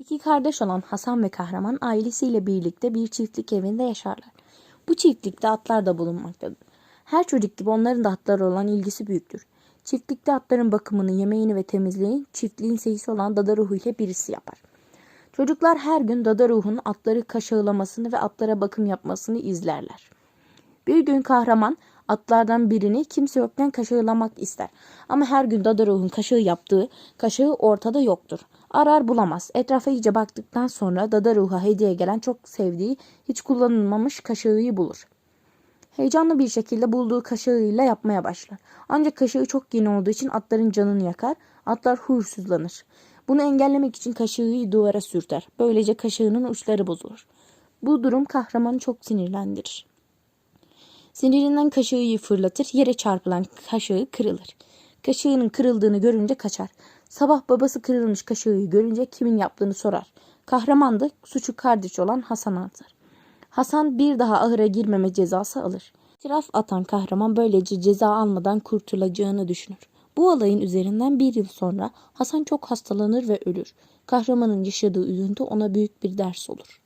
İki kardeş olan Hasan ve Kahraman ailesiyle birlikte bir çiftlik evinde yaşarlar. Bu çiftlikte atlar da bulunmaktadır. Her çocuk gibi onların da atlara olan ilgisi büyüktür. Çiftlikte atların bakımını, yemeğini ve temizliğini çiftliğin seyisi olan Dada Ruhu ile birisi yapar. Çocuklar her gün Dada Ruhu'nun atları kaşağılamasını ve atlara bakım yapmasını izlerler. Bir gün kahraman atlardan birini kimse yokken kaşığılamak ister. Ama her gün Dada Ruh'un kaşığı yaptığı kaşığı ortada yoktur. Arar bulamaz. Etrafa iyice baktıktan sonra Dada Ruh'a hediye gelen çok sevdiği hiç kullanılmamış kaşığı bulur. Heyecanlı bir şekilde bulduğu kaşığıyla yapmaya başlar. Ancak kaşığı çok yeni olduğu için atların canını yakar. Atlar huysuzlanır. Bunu engellemek için kaşığı duvara sürter. Böylece kaşığının uçları bozulur. Bu durum kahramanı çok sinirlendirir. Sinirinden kaşığı fırlatır, yere çarpılan kaşığı kırılır. Kaşığının kırıldığını görünce kaçar. Sabah babası kırılmış kaşığı görünce kimin yaptığını sorar. Kahraman da suçu kardeş olan Hasan'a atar. Hasan bir daha ahıra girmeme cezası alır. İtiraf atan kahraman böylece ceza almadan kurtulacağını düşünür. Bu olayın üzerinden bir yıl sonra Hasan çok hastalanır ve ölür. Kahramanın yaşadığı üzüntü ona büyük bir ders olur.